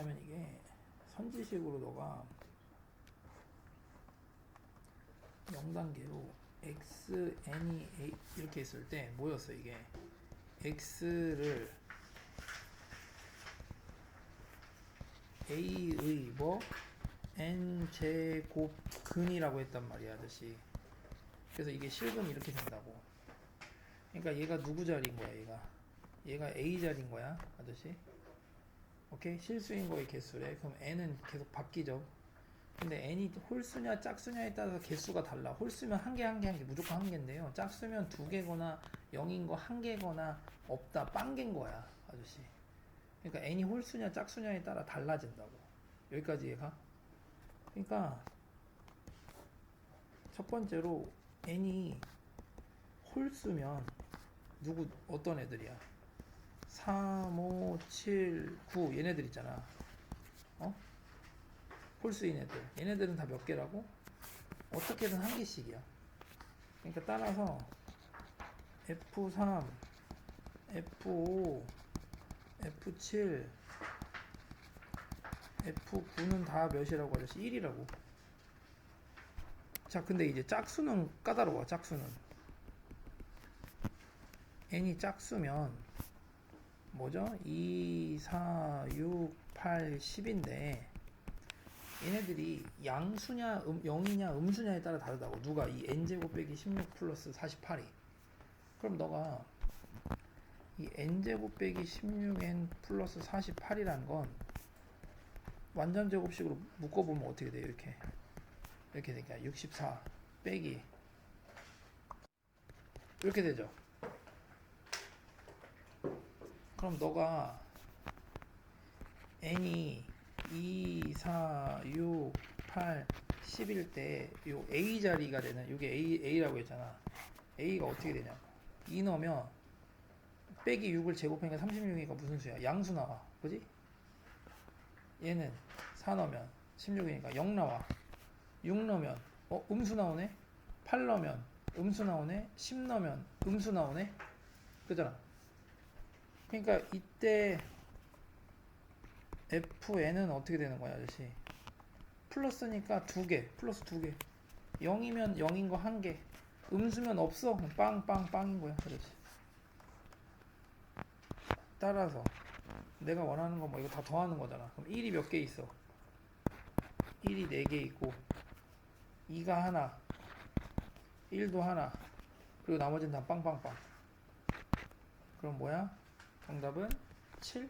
되냐면 이게 선지식으로 너가 0단계로 x, n이 a 이렇게 있을 때 뭐였어 이게. X를 a의 뭐 n 제곱 근이라고 했단 말이야 아저씨. 그래서 이게 실근이 이렇게 된다고. 그러니까 얘가 누구 자리인 거야 얘가? 얘가 a 자리인 거야 아저씨 오케이? 실수인 거의 개수래. 그럼 n은 계속 바뀌죠. 근데 n이 홀수냐 짝수냐에 따라서 개수가 달라. 홀수면 한 개 한 개 한 개 무조건 한 개인데요. 짝수면 두 개거나 0인 거 한 개거나 없다 빵개인 거야 아저씨. 그러니까 n이 홀수냐 짝수냐에 따라 달라진다고. 여기까지 이해가? 그러니까 첫 번째로 n이 홀수면 누구 어떤 애들이야? 3, 5, 7, 9 얘네들 있잖아. 어? 홀수인 애들. 얘네들은 다 몇 개라고? 어떻게든 한 개씩이야. 그러니까 따라서 F3, F5, F7, F9는 다 몇이라고 하듯이 1이라고. 자, 근데 이제 짝수는 까다로워, 짝수는. n이 짝수면 뭐죠? 2, 4, 6, 8, 10인데 얘네들이 양수냐 음, 0이냐 음수냐에 따라 다르다고. 누가 이 n제곱 빼기 16 플러스 48이. 그럼 너가 이 n제곱 빼기 16n 플러스 48이라는 건 완전 제곱식으로 묶어보면 어떻게 돼요 이렇게. 이렇게 되니까 64 빼기. 이렇게 되죠 그럼 너가 n이 2, 4, 6, 8, 10일 때 요 a 자리가 되는 이게 a a라고 했잖아. a가 어떻게 되냐? 2 넣으면 빼기 6을 제곱하니까 36이니까 무슨 수야? 양수 나와. 그지? 얘는 4 넣으면 16이니까 0 나와. 6 넣으면 어 음수 나오네. 8 넣으면 음수 나오네. 10 넣으면 음수 나오네. 그잖아. 그러니까 이때 FN은 어떻게 되는 거야, 아저씨? 플러스니까 두 개, 플러스 두 개. 0이면 0인 거 한 개. 음수면 없어. 그럼 빵, 빵, 빵인 거야, 아저씨. 따라서 내가 원하는 거 뭐 이거 다 더하는 거잖아. 그럼 1이 몇 개 있어? 1이 4개 있고 2가 하나 1도 하나 그리고 나머지는 다 빵빵빵 그럼 뭐야? 정답은 7